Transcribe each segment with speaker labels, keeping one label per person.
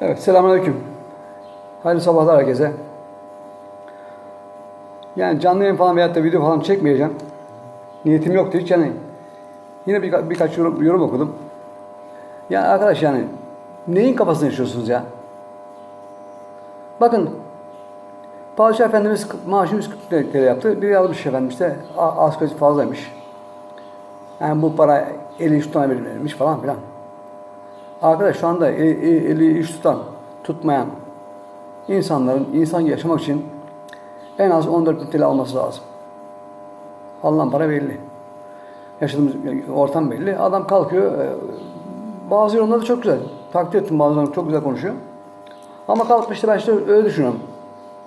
Speaker 1: Evet, selamünaleyküm. Hayırlı sabahlar herkese. Yani canlı yayın falan veyahut da video falan çekmeyeceğim. Niyetim yoktu hiç yani. Yine birka- birkaç yorum, yorum okudum. Yani arkadaş yani neyin kafasını yaşıyorsunuz ya? Bakın Padişah Efendimiz maaşını 140 TL yaptı. Biri almış efendim işte asgari fazlaymış. Yani bu para eli üç tane verilmiş falan filan. Arkadaş şu anda e- e- eli iş tutan, tutmayan insanların insan yaşamak için en az 14 bin TL alması lazım. Alınan para belli. Yaşadığımız ortam belli. Adam kalkıyor. e, Bazı yorumları çok güzel. Takdir ettim bazılarını çok güzel konuşuyor. Ama kalkıp işte ben işte öyle düşünüyorum.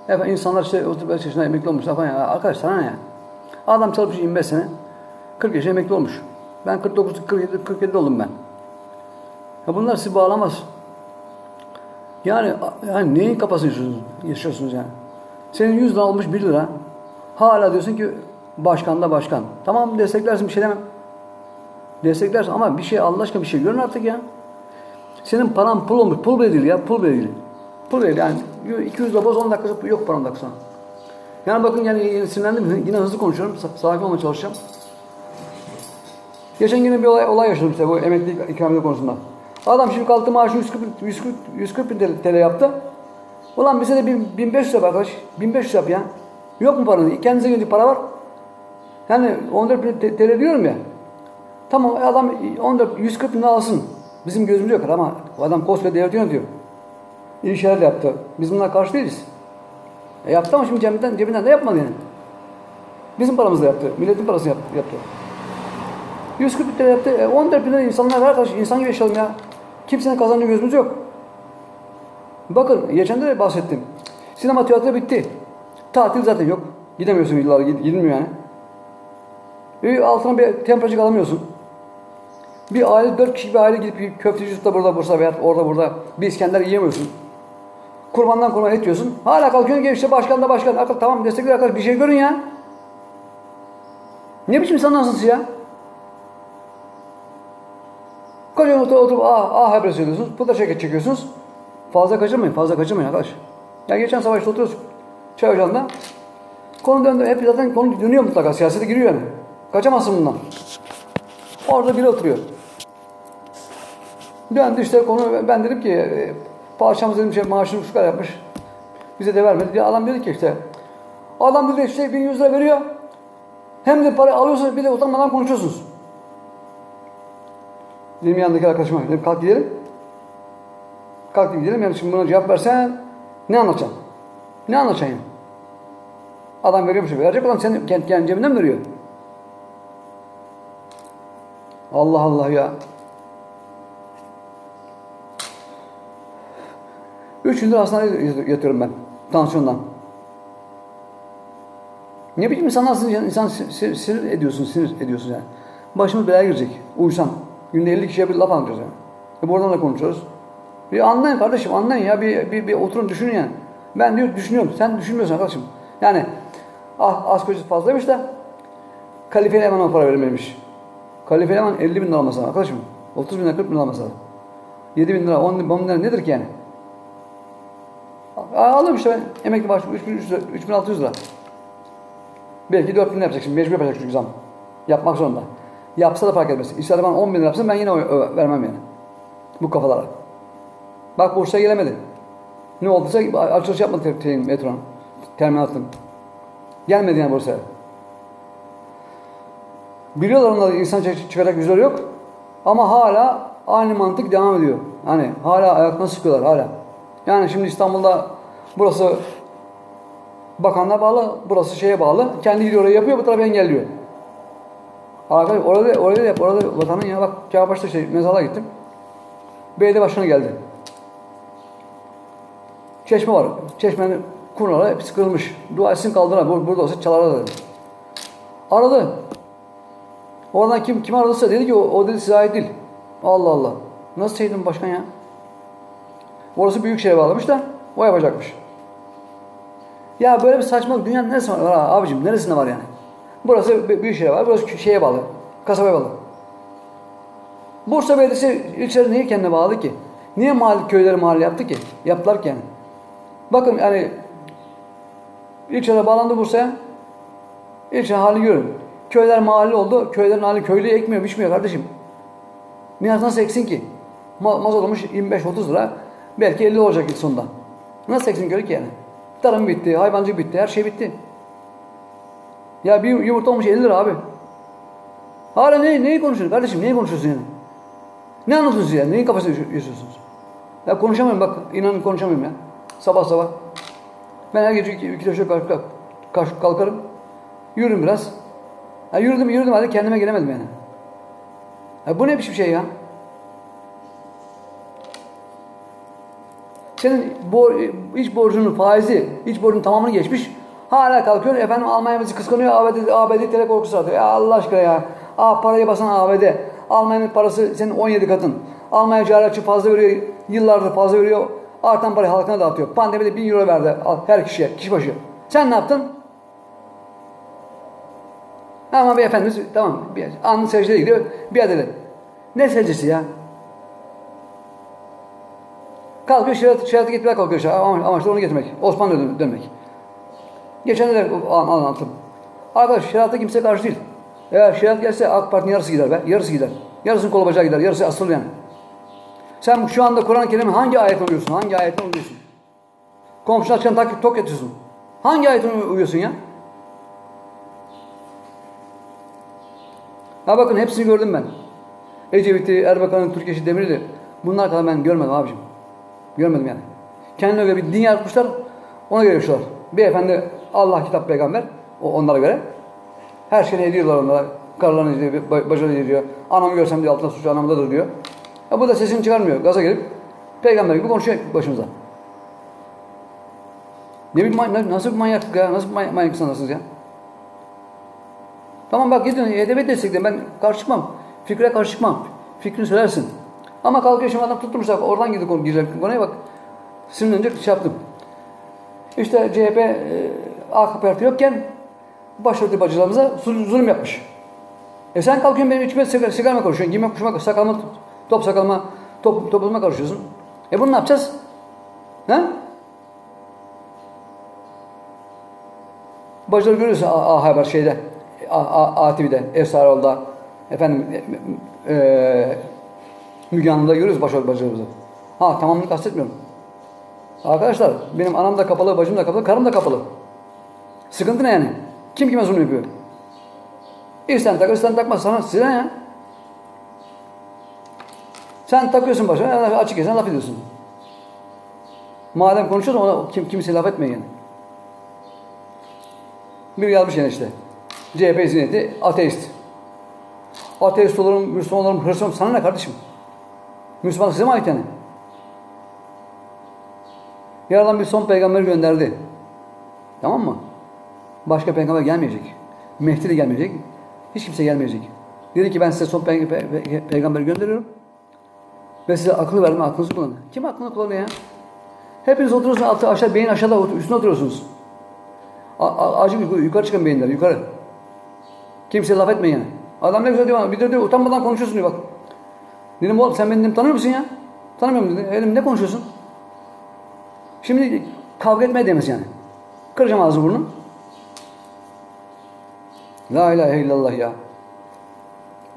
Speaker 1: Efendim insanlar işte 35 yaşında emekli olmuş falan ya. Arkadaş sana ne ya? Adam çalışmış 25 sene. 40 yaşında emekli olmuş. Ben 49, 47, 47 oldum ben. Ya bunlar sizi bağlamaz. Yani, yani neyin kafasını yaşıyorsunuz, yaşıyorsunuz yani? Senin 100 lira olmuş 1 lira. Hala diyorsun ki başkan da başkan. Tamam desteklersin bir şey demem. Desteklersin ama bir şey Allah aşkına bir şey görün artık ya. Senin paran pul olmuş. Pul bile değil ya. Pul bile değil. Pul bile yani. 200 lira boz 10 dakikası yok paran dakika sonra. Yani bakın yani sinirlendim. Yine hızlı konuşuyorum. Sa- Sakin olmaya çalışacağım. Geçen yine bir olay, olay yaşadım işte bu emekli ikramiye konusunda. Adam şimdi kalktı maaşı 140, 140, 140 bin TL, yaptı. Ulan bize de bin- 1500 yap arkadaş. 1500 yap ya. Yok mu paranın? Kendinize göre para var. Yani 14 bin TL diyorum ya. Tamam adam 14, 140 bin alsın. Bizim gözümüz yok ama adam koskoca devlet yönetiyor. İyi şeyler de yaptı. Biz bunlara karşı değiliz. E yaptı ama şimdi cebinden, cebinden de yapmadı yani. Bizim paramızla yaptı. Milletin parası yaptı. yaptı. 140 bin TL yaptı. E 14 bin lira insanlar arkadaş. insan gibi yaşayalım ya. Kimsenin kazandığı gözümüz yok. Bakın geçen de bahsettim. Sinema tiyatro bitti. Tatil zaten yok. Gidemiyorsun yıllar gidilmiyor yani. Bir altına bir temperacık alamıyorsun. Bir aile, dört kişi bir aile gidip bir köfteci yurtta burada Bursa veya orada burada bir İskender yiyemiyorsun. Kurbandan kurban et yiyorsun. Hala kalkıyorsun ki işte başkan da başkan. Arkadaş, tamam destekler arkadaş bir şey görün ya. Ne biçim insanlarsınız ya? Kocaman oturup, oturup ah ah haber söylüyorsunuz. Bu da şeket çekiyorsunuz. Fazla kaçırmayın, fazla kaçırmayın arkadaş. Ya geçen sabah işte oturuyoruz çay ocağında. Konu döndü. Hep zaten konu dönüyor mutlaka. Siyasete giriyor yani. Kaçamazsın bundan. Orada biri oturuyor. Döndü işte konu. Ben dedim ki e, padişahımız dedim şey maaşını şu kadar yapmış. Bize de vermedi. diye adam dedi ki işte adam dedi işte 1100 lira veriyor. Hem de para alıyorsunuz bir de utanmadan konuşuyorsunuz. Dedim yanındaki arkadaşıma dedim kalk gidelim. Kalk gidelim yani şimdi buna cevap versen ne anlatacaksın? Ne anlatacaksın? Adam veriyormuş. Verecek olan senin kendi, kendi cebinden mi veriyor? Allah Allah ya. Üç gündür hastanede yatıyorum ben. Tansiyondan. Ne biçim insanlarsınız ya? İnsan sinir, sinir ediyorsun, sinir ediyorsun yani. Başımız belaya girecek. Uysam. Günde 50 kişiye bir laf anlatıyoruz yani. E buradan da konuşuyoruz. Bir anlayın kardeşim, anlayın ya. Bir, bir, bir oturun düşünün yani. Ben diyor düşünüyorum. Sen düşünmüyorsun arkadaşım. Yani ah, asgari ücret fazlaymış da kalifeli hemen o para verilmemiş. Kalifeli hemen 50 bin lira alması lazım arkadaşım. 30 bin lira 40 bin lira alması lazım. 7 bin lira 10 bin, 10 bin lira nedir ki yani? A- Aldım işte ben emekli maaşı 3300 lira, 3600 lira. Belki 4 bin lira yapacak şimdi mecbur yapacak çünkü zam. Yapmak zorunda. Yapsa da fark etmez. İsterse bana 10 bin lira yapsın ben yine vermem yani. Bu kafalara. Bak Bursa'ya gelemedi. Ne olduysa açılış yapmadı şeyin, metronun. Terminatın. Gelmedi yani Bursa'ya. Biliyorlar onlar insan çı- çıkacak yüzleri yok. Ama hala aynı mantık devam ediyor. Hani hala ayaklarını sıkıyorlar hala. Yani şimdi İstanbul'da burası bakanlığa bağlı, burası şeye bağlı. Kendi gidiyor orayı yapıyor, bu tarafı engelliyor. Arkadaş orada orada yap, orada vatanın ya bak Kağbaş'ta şey mezala gittim. Belediye başkanı geldi. Çeşme var. Çeşmenin kumraları hepsi kırılmış. Dua etsin kaldırar. Bur- Burada olsa çalarlar dedi. Aradı. Oradan kim kim aradıysa dedi ki o, o dedi size ait değil. Allah Allah. Nasıl şeydim başkan ya? Orası büyük şeye bağlamış da o yapacakmış. Ya böyle bir saçmalık dünyanın neresi var, var abicim? Neresinde var yani? Burası büyük şeye var. Burası şeye bağlı. Kasabaya bağlı. Bursa Belediyesi ilçeleri niye kendine bağlı ki? Niye mahalle, köyleri mahalle yaptı ki? Yaptılar ki yani. Bakın yani ilçede bağlandı Bursa'ya. İlçe hali görün. Köyler mahalle oldu. Köylerin hali köylü ekmiyor, biçmiyor kardeşim. Nihat nasıl eksin ki? Ma mazot olmuş 25-30 lira. Belki 50 olacak ilk sonunda. Nasıl eksin köylü ki yani? Tarım bitti, hayvancılık bitti, her şey bitti. Ya bir yumurta olmuş 50 lira abi. Hala ne, neyi konuşuyorsun kardeşim? Neyi konuşuyorsun yani? Ne anlatıyorsunuz ya? Neyin kafasını yaşıyorsunuz? Ya konuşamıyorum bak. inanın konuşamıyorum ya. Sabah sabah. Ben her gece iki, iki köşe kalk, kalk, kalk- kalkarım. Yürürüm biraz. Ya yürüdüm yürüdüm hadi kendime gelemedim yani. Ya bu ne biçim şey ya? Senin bo iç borcunun faizi, iç borcunun tamamını geçmiş. Hala kalkıyor efendim Almanya bizi kıskanıyor ABD, ABD tele korkusu atıyor. Ya Allah aşkına ya. Aa, parayı basan ABD. Almanya'nın parası senin 17 katın. Almanya cari fazla veriyor. Yıllardır fazla veriyor. Artan parayı halkına dağıtıyor. Pandemide 1000 euro verdi her kişiye, kişi başı. Sen ne yaptın? Ama bir efendimiz tamam bir anın secdeye gidiyor bir adet. Ne secdesi ya? Kalkıyor şeriat, şeriatı getirmeye kalkıyor. işte. Ama, amaçlı onu getirmek. Osmanlı'ya dön- dönmek. Geçen de an- anlattım. Arkadaş şeriata kimse karşı değil. Eğer şeriat gelse AK Parti'nin yarısı gider be. Yarısı gider. Yarısının kolu gider. Yarısı asıl yani. Sen şu anda Kur'an-ı Kerim'in hangi ayetine uyuyorsun? Hangi ayetine uyuyorsun? Komşuna açan tak tok yatıyorsun. Hangi ayetine uyuyorsun ya? Ha bakın hepsini gördüm ben. Ecevit'i, Erbakan'ı, Türkeş'i, Demir'i bunlar kadar ben görmedim abicim. Görmedim yani. Kendine göre bir din yaratmışlar, ona göre yaşıyorlar. Beyefendi Allah, kitap, peygamber, o onlara göre. Her şeyini ediyorlar onlara. Karılarını ediyor, ba- bacılarını ediyor. Anamı görsem diye altına suçu anamdadır diyor. Ya bu da sesini çıkarmıyor. Gaza gelip peygamber gibi konuşuyor başımıza. Ne bir nasıl bir manyaklık ya? Nasıl bir manyak, manyak ya? Tamam bak gidin edebiyat destekleyin. Ben karşı çıkmam. Fikre karşı çıkmam. Fikrini söylersin. Ama kalkıyor şimdi adam tutturmuşlar. Oradan girdi konu girecek konuya bak. Sinirlenince şey yaptım. İşte CHP e, AK Parti yokken başörtü bacılarımıza zul- zulüm yapmış. E sen kalkıyorsun benim içime sigara, sigara mı konuşuyorsun? Giyme kuşma, sakalıma, top sakalıma, top, topuma karışıyorsun. E bunu ne yapacağız? He? Bacıları görüyorsun A, A Haber şeyde, A, A, A TV'de, Esrarol'da, efendim e, e, Müge Hanım'da görüyoruz başörtü bacılarımızı. Ha tamamını kastetmiyorum. Arkadaşlar benim anam da kapalı, bacım da kapalı, karım da kapalı. Sıkıntı ne yani? Kim kime zulüm yapıyor? İsten takar, isten takmaz. Sana size ya? Sen takıyorsun başına, açık yesen laf ediyorsun. Madem konuşuyorsun ona kim, kimse laf etmeyin yani. Bir yazmış yani işte. CHP zihniyeti ateist. Ateist olurum, Müslüman olurum, Hristiyan sana ne kardeşim? Müslüman size mi ait yani? Yaradan bir son peygamber gönderdi. Tamam mı? Başka peygamber gelmeyecek. Mehdi de gelmeyecek. Hiç kimse gelmeyecek. Dedi ki ben size son pe- pe- pe- peygamberi gönderiyorum. Ve size akıl verdim, aklınızı kullanın. Kim aklını kullanıyor ya? Hepiniz oturuyorsunuz altı aşağı, beyin aşağıda üstüne oturuyorsunuz. A- a- yukarı, çıkın beyinler, yukarı. Kimseye laf etmeyin yani. Adam ne güzel diyor bir de diyor utanmadan konuşuyorsun diyor bak. Dedim oğlum sen beni dedim, tanıyor musun ya? Tanımıyorum dedi. Elim ne konuşuyorsun? Şimdi kavga etmeye demez yani. Kıracağım ağzı burnunu. La ilahe illallah ya.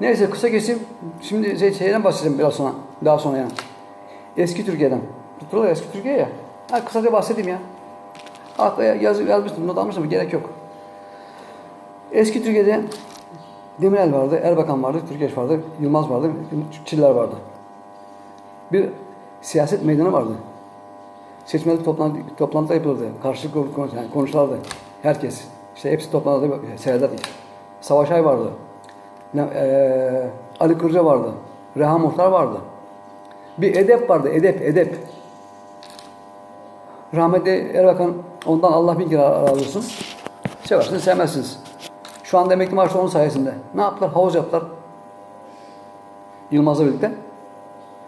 Speaker 1: Neyse kısa keseyim. Şimdi şey- şeyden bahsedeyim biraz sonra. Daha sonra yani. Eski Türkiye'den. Tutulur eski Türkiye ya. Ha, kısaca bahsedeyim ya. Akla yaz, yazmıştım, not almıştım. Gerek yok. Eski Türkiye'de Demirel vardı, Erbakan vardı, Türkeş vardı, Yılmaz vardı, Çiller vardı. Bir siyaset meydanı vardı. Seçmeli toplantı, toplantı yapılırdı. Karşılıklı konuş. Herkes. İşte hepsi toplanırdı. Seyreder. Savaş Ay vardı. Eee, Ali Kırca vardı. Reha Muhtar vardı. Bir edep vardı. Edep, edep. Rahmetli Erbakan ondan Allah bin kere razı olsun. Seversiniz, sevmezsiniz. Şu anda emekli maaşı onun sayesinde. Ne yaptılar? Havuz yaptılar. Yılmaz'la birlikte.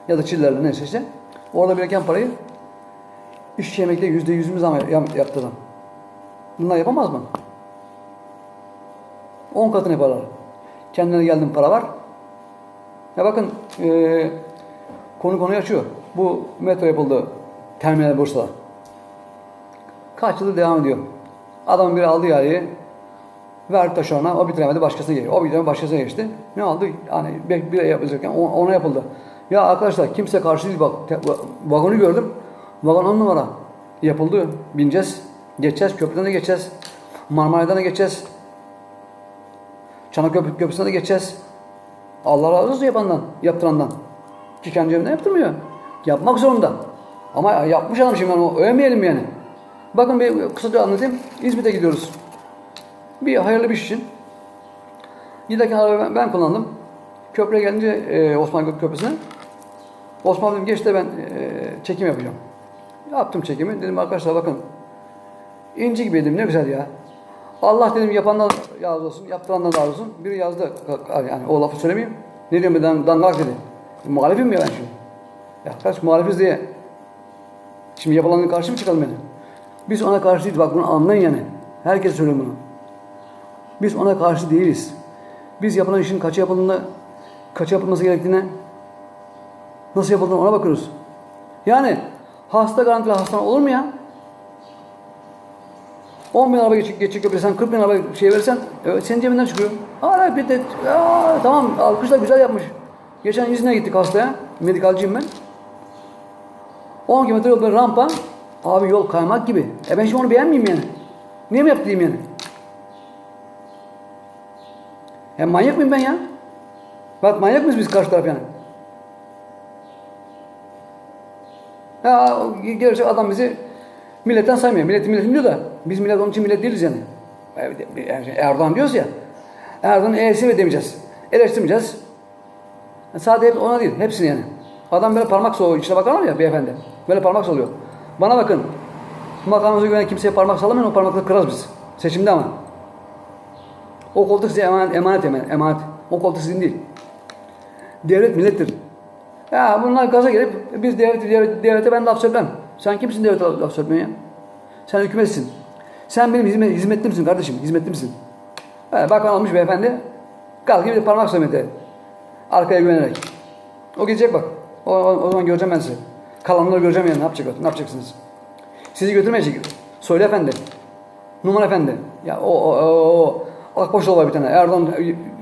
Speaker 1: Ya da Çiller'le neyse işte. Orada biriken parayı İşçi emekli yüzde yüzümüz zam yap- yaptı adam. Bunlar yapamaz mı? 10 katını yaparlar. Kendine geldiğin para var. Ya bakın eee Konu konuyu açıyor. Bu metro yapıldı. Terminal Bursa'da. Kaç yıldır devam ediyor. Adam biri aldı yarıyı. Verdi taşerona. O bitiremedi. Başkasına geçti. O bitiremedi. Başkasına geçti. Ne oldu? Hani bir, bir yapacakken ona yapıldı. Ya arkadaşlar kimse karşı değil bak. Te- vagonu gördüm. Vagon on numara. Yapıldı. Bineceğiz. Geçeceğiz. Köprüden de geçeceğiz. Marmaray'dan da geçeceğiz. Çanakkale Köprüsü'ne de geçeceğiz. Allah razı olsun yapandan, yaptırandan. Ki kendi cebimden yaptırmıyor. Yapmak zorunda. Ama yapmış adam şimdi onu övmeyelim yani. Bakın bir kısaca anlatayım. İzmit'e gidiyoruz. Bir hayırlı bir iş için. Giderken arabayı ben, ben kullandım. Köprüye gelince e, Osman Köprüsü'ne. Osman dedim geç de ben e, çekim yapacağım. Yaptım çekimi. Dedim arkadaşlar bakın. İnci gibi dedim ne güzel ya. Allah dedim yapandan razı olsun, yaptırandan razı olsun. Biri yazdı yani o lafı söylemeyeyim. Ne diyorum ben dangalak dedi. E, muhalifim ya ben şimdi. Ya kaç muhalifiz diye. Şimdi yapılanın karşı mı çıkalım yani? Biz ona karşı değiliz. Bak bunu anlayın yani. Herkes söylüyor bunu. Biz ona karşı değiliz. Biz yapılan işin kaça yapıldığını, kaça yapılması gerektiğine, nasıl yapıldığına ona bakıyoruz. Yani hasta garantili hastane olur mu ya? 10 bin araba geçecek köprü sen 40 bin araba şey verirsen evet, senin cebinden çıkıyor. Hala bir de aa, tamam alkışla güzel yapmış. Geçen izine gittik hastaya. Medikalciyim ben. 10 kilometre yol rampa. Abi yol kaymak gibi. E ben şimdi onu beğenmeyeyim yani. Niye mi yaptı diyeyim yani? Ya manyak mıyım ben ya? Bak manyak mıyız biz karşı taraf yani? Ya gerçi adam bizi milletten saymıyor. Milleti milletim diyor da biz millet onun için millet değiliz yani. Yani Erdoğan diyoruz ya. Erdoğan'ın e'si ve demeyeceğiz. Eleştirmeyeceğiz. Sadece ona değil. Hepsini yani. Adam böyle parmak soğuyor. içine bakarlar ya beyefendi. Böyle parmak soluyor. Bana bakın. Makamımıza güvenen kimseye parmak sallamayın. O parmakları kırarız biz. Seçimde ama. O koltuk size emanet, emanet, emanet, emanet. O koltuk sizin değil. Devlet millettir. Ya bunlar gaza gelip biz devleti, devlete, devlete ben laf söylemem. Sen kimsin devlete laf, söylemeye? Sen hükümetsin. Sen benim hizmet, hizmetli misin kardeşim? Hizmetli misin? Ha, bakan almış beyefendi. Kalkıp bir parmak söyledi. Arkaya güvenerek. O gidecek bak. O, o, o zaman göreceğim ben sizi. Kalanları göreceğim yani ne yapacak ne yapacaksınız? Sizi götürmeyecek. Söyle efendi. Numan efendi. Ya o o o. Akbaşlı var bir tane. Erdoğan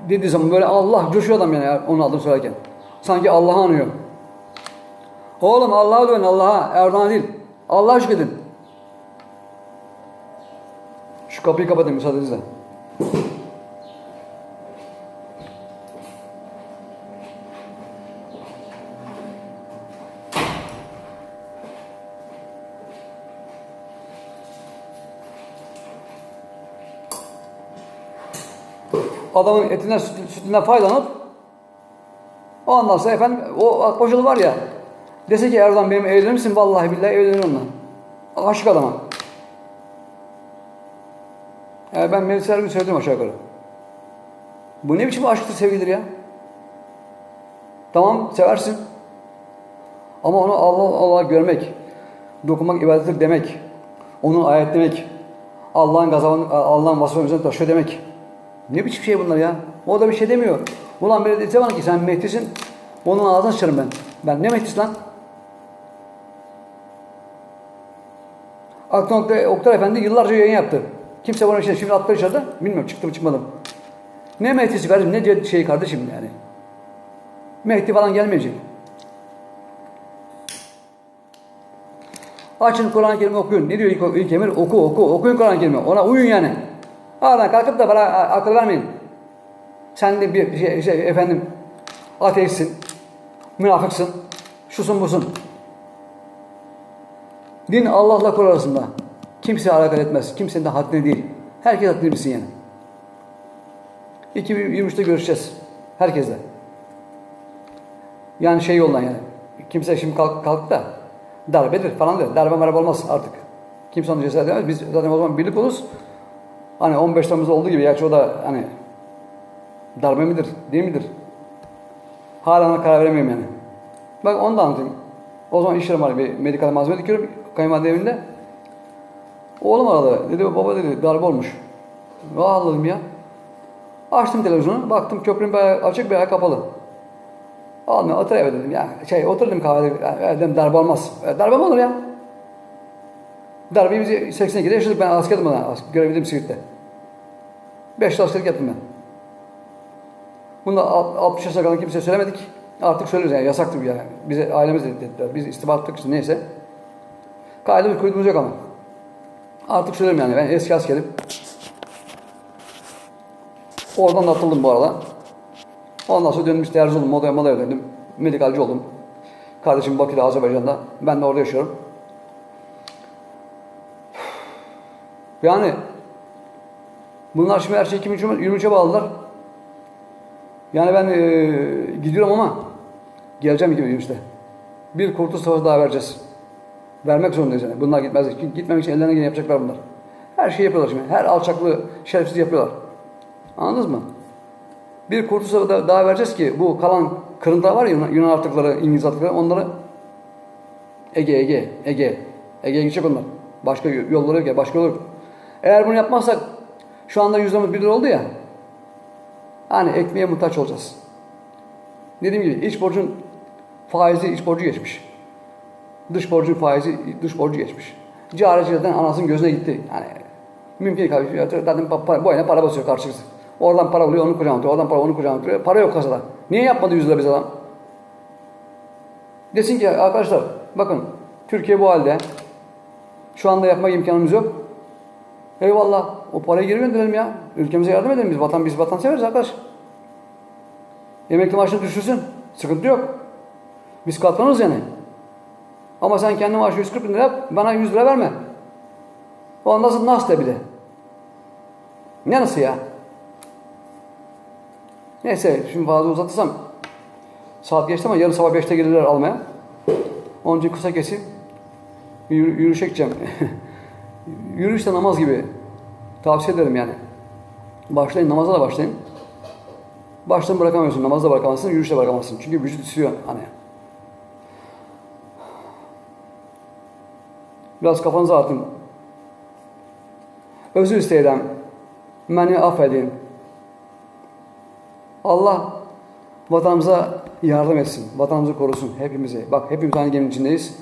Speaker 1: dediği zaman böyle Allah coşuyor adam yani onu aldığını söylerken. Sanki Allah'ı anıyor. Oğlum Allah'a dön Allah'a. Erdoğan değil. Allah'a şükredin. Şu kapıyı kapatın müsaadenizle. adamın etinden süt- sütünden faydalanıp ondan sonra efendim o akbaşılı var ya dese ki Erdoğan benim evlenir misin? Vallahi billahi evlenir onunla. Aşık adama. Yani ben Melis Ergün söyledim aşağı yukarı. Bu ne biçim aşktır sevgidir ya? Tamam seversin. Ama onu Allah Allah görmek, dokunmak ibadettir demek, onu ayetlemek, Allah'ın gazabını, Allah'ın vasfını üzerine taşıyor demek. Ne biçim şey bunlar ya? O da bir şey demiyor. Ulan biri dese bana ki sen Mehdi'sin, onun ağzına sıçarım ben. Ben ne Mehdi'si lan? Aklı Oktay, Efendi yıllarca yayın yaptı. Kimse bana şey, şimdi atlar içeride. Bilmiyorum çıktı mı çıkmadı mı. Ne Mehdi'si kardeşim, ne şey kardeşim yani. Mehdi falan gelmeyecek. Açın Kur'an-ı Kerim'i okuyun. Ne diyor ilk, ilk emir? Oku, oku, okuyun Kur'an-ı Kerim'i. Ona uyun yani. Aradan kalkıp da bana akıl vermeyin. Sen de bir şey, şey efendim ateistsin, münafıksın, şusun busun. Din Allah'la kul arasında. Kimse alakadar etmez. Kimsenin de haddine değil. Herkes haddini bilsin yani. 2023'te görüşeceğiz. Herkesle. Yani şey yoldan yani. Kimse şimdi kalk, kalk da darbedir falan der. Darbe merhaba olmaz artık. Kimse onu cesaret edemez. Biz zaten o zaman birlik oluruz. Hani 15 Temmuz'da olduğu gibi gerçi o da hani darbe midir, değil midir? Hala karar veremiyorum yani. Bak onu da anlatayım. O zaman iş yerim var bir medikal malzeme dikiyorum kayınvalide evinde. Oğlum aradı. Dedi baba dedi darbe olmuş. Dedim ya. Açtım televizyonu. Baktım köprünün bir açık bir kapalı. Almıyor, otur eve dedim ya. Şey, otur dedim kahvede. Dedim darbe olmaz. E, darbe mi olur ya? Darbeyi biz 82'de yaşadık. Ben askerdim bana. Görebildim Siirt'te. 5 yıl askerlik yaptım ben. Bunu da alt- 60 yaşına kalan kimseye söylemedik. Artık söyleriz yani yasaktır yani. Bize ailemiz de dediler. Biz istihbaratlık işte neyse. Kaydı bir kuydumuz yok ama. Artık söyleyeyim yani ben eski askerim. Oradan da atıldım bu arada. Ondan sonra dönmüş terzi oldum. Modaya modaya döndüm. Medikalci oldum. Kardeşim Bakü'de Azerbaycan'da. Ben de orada yaşıyorum. Yani bunlar şimdi her şeyi 2023'e bağlılar. Yani ben eee, gidiyorum ama geleceğim 2023'te. Bir kurtuluş savaşı daha vereceğiz. Vermek zorundayız yani. Bunlar gitmez. Gitmemek için ellerine geleni yapacaklar bunlar. Her şeyi yapıyorlar şimdi. Her alçaklığı şerefsiz yapıyorlar. Anladınız mı? Bir kurtuluş savaşı daha- vereceğiz ki bu kalan kırıntılar var ya Yunan, artıkları, İngiliz artıkları onları Ege, Ege, Ege. Ege'ye gidecek onlar. Başka yolları yok ya, başka yol yok. Eğer bunu yapmazsak şu anda yüzde bir lira oldu ya. Hani ekmeğe muhtaç olacağız. Dediğim gibi iç borcun faizi iç borcu geçmiş. Dış borcun faizi dış borcu geçmiş. Cari zaten anasının gözüne gitti. Yani mümkün değil. Zaten pa- bu ayına para basıyor karşılıksız. Oradan para alıyor, onu kucağına oturuyor. Oradan para, onu kucağına oturuyor. Para yok kasada. Niye yapmadı 100 lira biz adam? Desin ki arkadaşlar bakın Türkiye bu halde. Şu anda yapma imkanımız yok. Eyvallah. O parayı geri gönderelim ya. Ülkemize yardım edelim biz. Vatan biz vatan severiz arkadaş. Emekli maaşını düşürsün. Sıkıntı yok. Biz katlanırız yani. Ama sen kendi maaşı 140 bin lira bana 100 lira verme. O nasıl nasıl da bir de. Ne nasıl ya? Neyse şimdi fazla uzatırsam saat geçti ama yarın sabah 5'te gelirler almaya. Onun için kısa keseyim. Yürü- yürüyüşe gideceğim. Yürüyüş de namaz gibi. Tavsiye ederim yani. Başlayın, namaza da başlayın. Baştan bırakamıyorsun, namazda bırakamazsın, yürüyüşte bırakamazsın. Çünkü vücut istiyor hani. Biraz kafanızı atın. Özür isteyelim. Beni affedin. Allah vatanımıza yardım etsin. Vatanımızı korusun hepimizi. Bak hepimiz aynı geminin içindeyiz.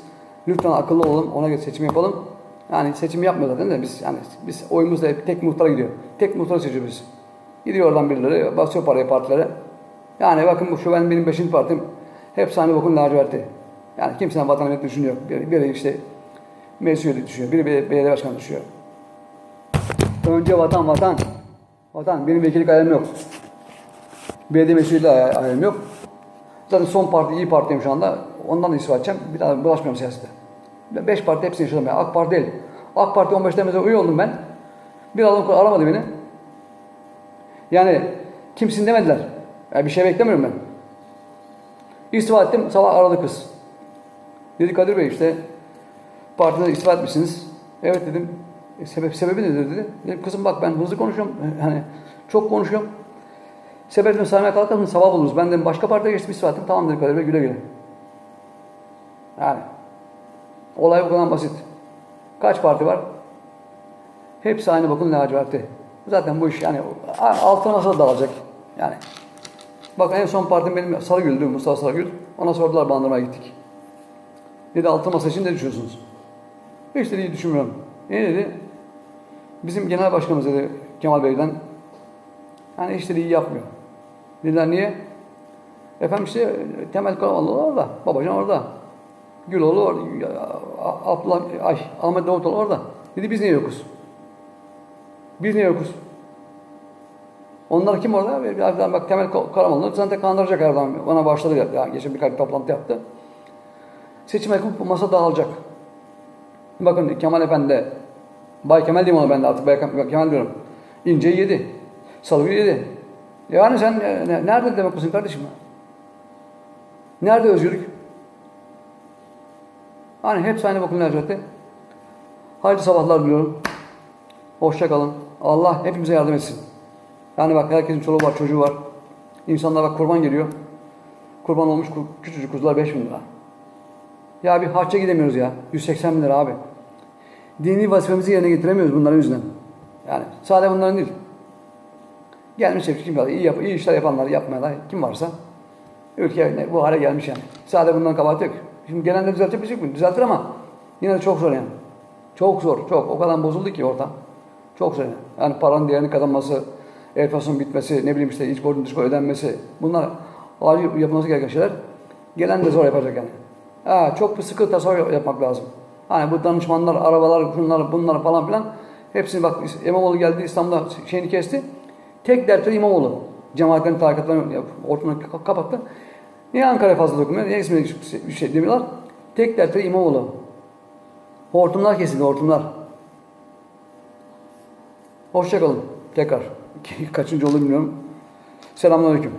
Speaker 1: Lütfen akıllı olalım. Ona göre seçim yapalım. Yani seçim yapmıyor zaten de biz yani biz oyumuz da hep tek muhtara gidiyor. Tek muhtara seçiyoruz biz. Gidiyor oradan birileri basıyor parayı partilere. Yani bakın bu şu ben benim beşinci partim. Hepsi aynı bokun laciverti. Yani kimsenin vatanı millet düşünüyor. Biri, biri işte meclis üyeliği düşüyor. Biri bel- belediye başkanı düşüyor. Önce vatan vatan. Vatan. Benim vekillik ayarım yok. Belediye meclisiyle ay- ayarım yok. Zaten son parti iyi partiyim şu anda. Ondan da istifa edeceğim. Bir daha bulaşmıyorum siyasete. Beş parti hepsini yaşadım. Yani AK Parti değil. AK Parti 15 Temmuz'da üye oldum ben. Bir adam aramadı beni. Yani kimsin demediler. Yani bir şey beklemiyorum ben. İstifa ettim. Sabah aradı kız. Dedi Kadir Bey işte partiden istifa etmişsiniz. Evet dedim. E, sebep sebebi nedir dedi. Dedim kızım bak ben hızlı konuşuyorum. E, Hani çok konuşuyorum. Sebebini saymaya kalkarsanız sabah buluruz. Ben dedim başka partiye geçtim istifa ettim. Tamam dedi Kadir güle güle. Yani olay bu kadar basit. Kaç parti var? Hepsi aynı bakın laciverti. Zaten bu iş yani altına masa dağılacak. Yani bak en son partim benim Sarıgül'dü Mustafa Sarıgül. Ona sordular bandırmaya gittik. Dedi altı masa için ne düşünüyorsunuz? Hiç de düşünmüyorum. Ne dedi? Bizim genel başkanımız dedi Kemal Bey'den. Yani işleri iyi yapmıyor. Dediler niye? Efendim işte Temel Karamanlı orada. Babacan orada. Güloğlu orada. Abdullah, ay, Ahmet Davutoğlu orada. Dedi biz niye yokuz? Biz niye yokuz? Onlar kim orada? Birazdan bak Temel Karamanlı zaten kandıracak her zaman. Bana başladı ya. Yani geçen birkaç toplantı yaptı. Seçim masa dağılacak. Bakın Kemal Efendi Bay Kemal diyeyim ona ben de artık Bay Kemal, diyorum. İnce yedi. Salı yedi. Yani sen e, ne- nerede demokrasi kardeşim? Nerede özgürlük? Hani hepsi aynı bakın lezzetli. Hayırlı sabahlar diliyorum. Hoşça kalın. Allah hepimize yardım etsin. Yani bak herkesin çoluğu var, çocuğu var. İnsanlar bak kurban geliyor. Kurban olmuş küçücük kuzular 5 bin lira. Ya bir hacca gidemiyoruz ya. 180 bin lira abi. Dini vazifemizi yerine getiremiyoruz bunların yüzünden. Yani sadece bunların değil. Gelmiş hepsi kim var? İyi, yap, iyi işler yapanlar, yapmayanlar kim varsa Ülke bu hale gelmiş yani. Sadece bundan kabahat yok. Şimdi gelen de düzeltebilecek mi? Düzeltir ama yine de çok zor yani. Çok zor, çok. O kadar bozuldu ki ortam. Çok zor yani. Yani paranın değerini kazanması, enflasyonun bitmesi, ne bileyim işte iç borcun dış borcun ödenmesi. Bunlar acil yapılması gereken şeyler. Gelen de zor yapacak yani. Ha, çok bir sıkı tasarruf yapmak lazım. Hani bu danışmanlar, arabalar, şunlar, bunlar falan filan. Hepsini bak İmamoğlu geldi İstanbul'da şeyini kesti. Tek dertleri İmamoğlu. Cemaatlerin tarikatlarını ortadan ka- kapattı. Niye Ankara'ya fazla dokunmuyor? Niye İzmir'e bir şey demiyorlar? Tek dertleri İmamoğlu. Hortumlar kesildi, hortumlar. Hoşçakalın. Tekrar. Kaçıncı olur bilmiyorum. Selamünaleyküm.